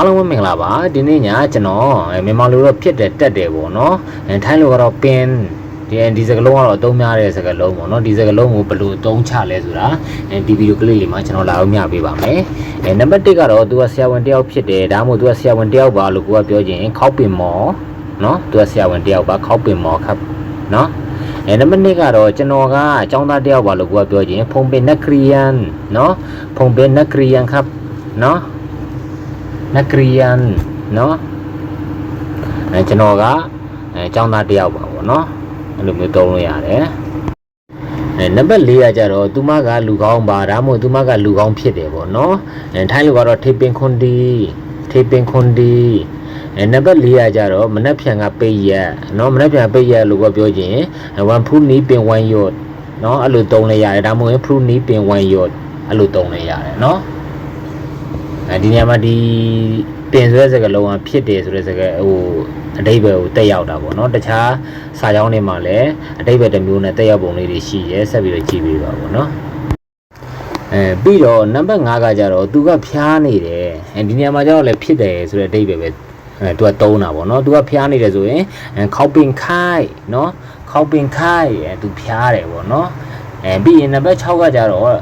အားလုံးပဲမင်္ဂလာပါဒီနေ့ညကျွန်တော်မြန်မာလိုတော့ဖြစ်တယ်တက်တယ်ပေါ့နော်ထိုင်းလိုကတော့ pin ဒီဒီစကလုံးကတော့အသုံးများတဲ့စကလုံးပေါ့နော်ဒီစကလုံးကိုဘယ်လိုအသုံးချလဲဆိုတာဒီဗီဒီယိုကလစ်လေးမှာကျွန်တော်လာအောင်မျှပေးပါမယ်အဲနံပါတ်1ကတော့ तू ကဆရာဝန်တယောက်ဖြစ်တယ်ဒါမှမဟုတ် तू ကဆရာဝန်တယောက်ပါလို့ကိုကပြောခြင်းခောက်ပင်မော်နော် तू ကဆရာဝန်တယောက်ပါခောက်ပင်မော်ခပ်နော်အဲနံပါတ်1ကတော့ကျွန်တော်ကအចောင်းသားတယောက်ပါလို့ကိုကပြောခြင်းဖုန်ပင်နက်ခရီယန်နော်ဖုန်ပင်နက်ခရီယန်ခပ်နော် นักเรียนเนาะအဲကျွန်တော်ကအဲចောင်းသားတစ်ယောက်ပါဗောเนาะအဲ့လိုမျိုးသုံးလို့ရတယ်အဲနံပါတ်4ကကြတော့သူမကလူကောင်းပါဒါမှမဟုတ်သူမကလူကောင်းဖြစ်တယ်ဗောเนาะအဲထိုင်းလူကတော့ထေပင်ခွန်ဒီထေပင်ခွန်ဒီအဲနံပါတ်4ကကြတော့မနှက်ဖြန်ကပိတ်ရက်เนาะမနှက်ဖြန်ပိတ်ရက်လို့ကပြောခြင်းဝန်ဖူးနီးပင်ဝမ်ယွတ်เนาะအဲ့လိုသုံးလိုက်ရတယ်ဒါမှမဟုတ်ဖူးနီးပင်ဝမ်ယွတ်အဲ့လိုသုံးလိုက်ရတယ်เนาะ အဲ ဒီနေရာမှာဒီပင်ဆွဲစကလုံးကဖြစ်တယ်ဆိုတဲ့စကားဟိုအတိတ်ပဲကိုတက်ရောက်တာပေါ့နော်တခြားစာကြောင်းတွေမှာလည်းအတိတ်ပဲတစ်မျိုးနဲ့တက်ရောက်ပုံလေးတွေရှိရဲဆက်ပြီးတော့ကြည့်ပေးပါပေါ့နော်အဲပြီးတော့နံပါတ်5ကကြတော့သူကဖျားနေတယ်အဲဒီနေရာမှာကျတော့လည်းဖြစ်တယ်ဆိုတဲ့အတိတ်ပဲပဲအဲသူကတုံးတာပေါ့နော်သူကဖျားနေတယ်ဆိုရင်ခေါပင်ခိုင်နော်ခေါပင်ခိုင်အဲသူဖျားတယ်ပေါ့နော်အဲပြီးရင်နံပါတ်6ကကြတော့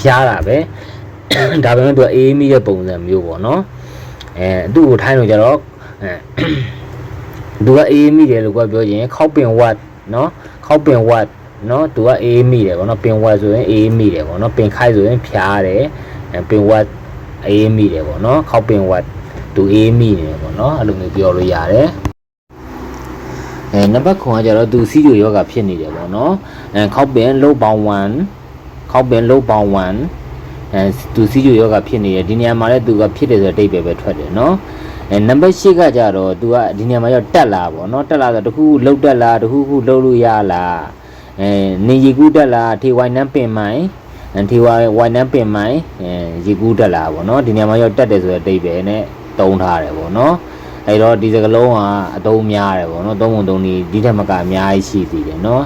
ဖျားတာပဲ ဒါပေမဲ့သူကအေးမိတဲ့ပုံစံမျိုးပေါ့နော်အဲသူ့ကိုထိုင်းလို့ကြတော့အဲသူကအေးမိတယ်လို့ကပြောရင်ခောက်ပင်ဝတ်နော်ခောက်ပင်ဝတ်နော်သူကအေးမိတယ်ပေါ့နော်ပင်ဝတ်ဆိုရင်အေးမိတယ်ပေါ့နော်ပင်ခိုက်ဆိုရင်ဖျားတယ်အဲပင်ဝတ်အေးမိတယ်ပေါ့နော်ခောက်ပင်ဝတ်သူအေးမိနေတယ်ပေါ့နော်အဲ့လိုမျိုးပြောလို့ရတယ်အဲနံပါတ်9ကကျတော့သူစီးကျိုယောဂဖြစ်နေတယ်ပေါ့နော်အဲခောက်ပင်လုတ်ပေါင်း1ခောက်ပင်လုတ်ပေါင်း1 အဲသူစီးကျိုယောဂဖြစ်နေတယ်ဒီနေရာမှာလည်းသူကဖြစ်တယ်ဆိုတဲ့အတိတ်ပဲပဲထွက်တယ်နော်အဲနံပါတ်8ကကြတော့သူကဒီနေရာမှာရောက်တက်လာပေါ့နော်တက်လာဆိုတခုခုလှုပ်တက်လာတခုခုလှုပ်လို့ရလားအဲနေရီကူးတက်လာထေဝိုင်နန်းပင်မိုင်အဲထေဝိုင်ဝိုင်နန်းပင်မိုင်အဲရီကူးတက်လာပေါ့နော်ဒီနေရာမှာရောက်တက်တယ်ဆိုတဲ့အတိတ်ပဲနဲ့တုံးထားတယ်ပေါ့နော်အဲ့တော့ဒီစကလုံးကအသုံးများတယ်ပေါ့နော်သုံးပုံသုံးဒီဒီထက်မကအများကြီးရှိသေးတယ်နော်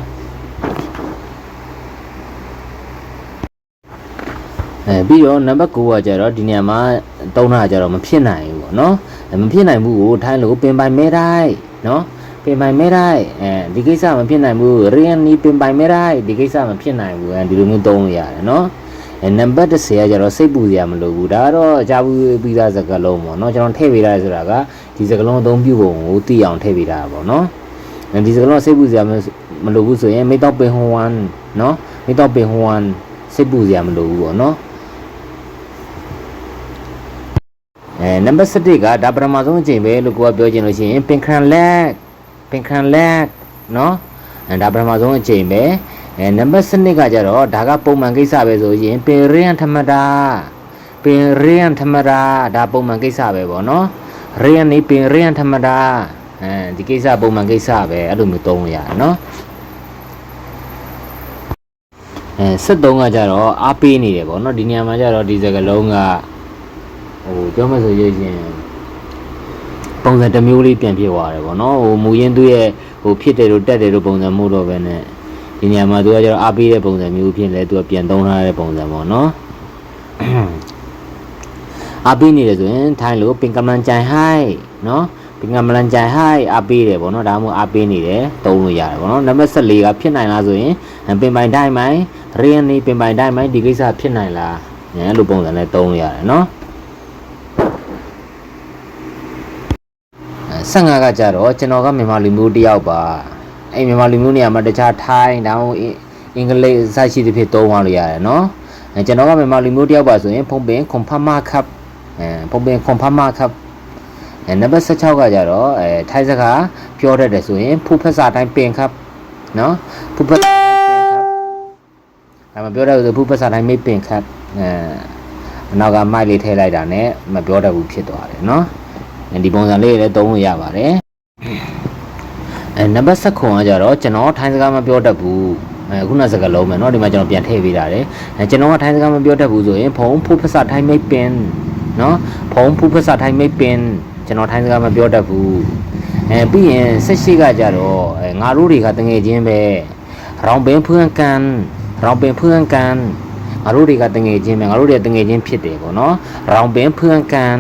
အဲပြီးတော့နံပါတ်9ကကျတော့ဒီနေရာမှာတုံးတာကျတော့မဖြစ်နိုင်ဘူးပေါ့နော်အဲမဖြစ်နိုင်ဘူးကိုထိုင်းလို့ပင်ပိုင်မဲတိုင်းနော်ပင်ပိုင်မဲတိုင်းအဲဒီကိစ္စမဖြစ်နိုင်ဘူးရီယန်နီပင်ပိုင်မဲတိုင်းဒီကိစ္စမဖြစ်နိုင်ဘူးအဲဒီလိုမျိုးသုံးလို့ရတယ်နော်အဲနံပါတ်10ကကျတော့စိတ်ပူစရာမလိုဘူးဒါကတော့ကြာဘူးပြီးသားစကားလုံးပေါ့နော်ကျွန်တော်ထည့်ပေးရတယ်ဆိုတာကဒီစကားလုံးအသုံးပြုပုံကိုသိအောင်ထည့်ပေးတာပေါ့နော်အဲဒီစကားလုံးစိတ်ပူစရာမလိုဘူးဆိုရင်မိတော့ပင်ဟွမ်နော်မိတော့ပင်ဟွမ်စိတ်ပူစရာမလိုဘူးပေါ့နော် အဲနံပါတ်7ကဒါပထမဆုံးအချိန်ပဲလို့ကိုကပြောချင်လို့ရှိရင်ပင်ခရန်လက်ပင်ခရန်လက်နော်အဲဒါပထမဆုံးအချိန်ပဲအဲနံပါတ်7ကကြတော့ဒါကပုံမှန်ကိစ္စပဲဆိုရင်ပင်ရယံธรรมดาပင်ရယံธรรมดาဒါပုံမှန်ကိစ္စပဲပေါ့နော်ရယံနေပင်ရယံธรรมดาအဲဒီကိစ္စပုံမှန်ကိစ္စပဲအဲ့လိုမျိုးသုံးလို့ရတယ်နော်အဲ73ကကြတော့အားပေးနေတယ်ပေါ့နော်ဒီနေရာမှာကြတော့ဒီစကလုံးက ဟိုပြောမှဆိုရရင်ပုံစံတစ်မျိုးလေးပြန်ဖြစ်သွားတယ်ဗောနော်ဟိုမူရင်းသူ့ရဲ့ဟိုဖြစ်တယ်လို့တက်တယ်လို့ပုံစံမို့တော့ပဲနဲ့ဒီနေရာမှာသူကကျတော့အားပေးတဲ့ပုံစံမျိုးဖြစ်လဲသူကပြန်သုံးထားတဲ့ပုံစံဗောနော်အားပေးနေတယ်ဆိုရင်ထိုင်းလို့ပင်ကမန်ကြိုင်ဟိုက်နော်ပင်ကမန်ကြိုင်ဟိုက်အားပေးတယ်ဗောနော်ဒါမှမဟုတ်အားပေးနေတယ်သုံးလို့ရတယ်ဗောနော်နံပါတ်14ကဖြစ်နိုင်လားဆိုရင်ပင်ပိုင်တိုင်းမိုင်းရင်းနေပင်ပိုင်တိုင်းမိုင်းဒီကိစ္စဖြစ်နိုင်လားညအဲ့လိုပုံစံနဲ့သုံးလို့ရတယ်နော် 15ကကြတော့ကျွန်တော်ကမြန်မာလူမျိုးတစ်ယောက်ပါအဲ့မြန်မာလူမျိုးနေရာမှာတခြားထိုင်းဒါမှမဟုတ်အင်္ဂလိပ်အစရှိသဖြင့်သုံးသွားလို့ရတယ်နော်အဲကျွန်တော်ကမြန်မာလူမျိုးတစ်ယောက်ပါဆိုရင်ဖုန်ပင်ခွန်ဖမခပ်အဲဖုန်ပင်ခွန်ဖမခပ်အဲနံပါတ်16ကကြတော့အဲထိုင်းစကားပြောတတ်တယ်ဆိုရင်ဖူဖက်စာတိုင်းပင်ခပ်နော်ဖူဖက်စာတိုင်းပင်ခပ်ဒါမှပြောတတ်လို့ဖူဖက်စာတိုင်းမေးပင်ခပ်အဲအနောက်ကမိုက်လေးထည့်လိုက်တာ ਨੇ မပြောတတ်ဘူးဖြစ်သွားတယ်နော် ဒီပုံစံလေးလည်းသုံးလို့ရပါတယ်အဲနံပါတ်7ခွန်ကကြတော့ကျွန်တော်ထိုင်းစကားမပြောတတ်ဘူးအဲခုနစကားလုံးမယ်เนาะဒီမှာကျွန်တော်ပြန်ထည့်ပေးတာတယ်အဲကျွန်တော်ကထိုင်းစကားမပြောတတ်ဘူးဆိုရင်ဖုံဖူးဖဆထိုင်းမိတ်ပင်เนาะဖုံဖူးဖဆထိုင်းမိတ်ပင်ကျွန်တော်ထိုင်းစကားမပြောတတ်ဘူးအဲပြီးရင်18ကကြတော့အဲငါတို့တွေကတငယ်ချင်းပဲရောင်ပင်ဖွန်းကန်ရောင်ပင်ဖွန်းကန်ငါတို့တွေကတငယ်ချင်းပဲငါတို့တွေတငယ်ချင်းဖြစ်တယ်ပေါ့နော်ရောင်ပင်ဖွန်းကန်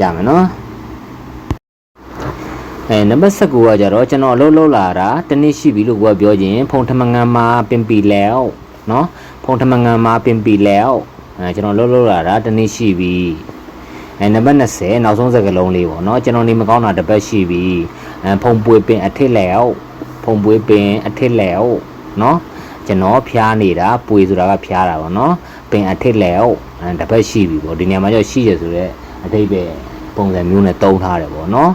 ကြမယ်နော်အဲနံပါတ်19ကကြတော့ကျွန်တော်အလုပ်လုပ်လာတာတနေ့ရှိပြီလို့ကိုကပြောခြင်းဖုန်ထမငန်မှာပင်ပီလဲနော်ဖုန်ထမငန်မှာပင်ပီလဲအဲကျွန်တော်အလုပ်လုပ်လာတာတနေ့ရှိပြီအဲနံပါတ်20နောက်ဆုံးစကားလုံးလေးပေါ့နော်ကျွန်တော်နေမကောင်းတာတစ်ပတ်ရှိပြီအဲဖုန်ပွေပင်အထစ်လဲဖုန်ပွေပင်အထစ်လဲနော်ကျွန်တော်ဖျားနေတာပွေဆိုတာကဖျားတာပေါ့နော်ပင်အထစ်လဲအဲတစ်ပတ်ရှိပြီပေါ့ဒီနေရာမှာကျတော့ရှိရဆိုတော့အတိတ်ပဲ ပုံစံမျိုးနဲ့တုံးထားတယ်ပေါ့နော်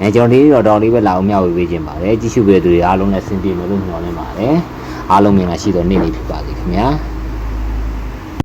အဲကျွန်တော်ဒီတော့တောင်းလေးပဲလာအောင်မျှဝေပေးခြင်းပါတယ်ကြည့်ရှုပေးတဲ့သူတွေအားလုံးလည်းအဆင်ပြေမယ်လို့မျှော်လင့်ပါတယ်အားလုံးမြင်လာရှိသောနေ့နေ့ဖြစ်ပါစေခင်ဗျာ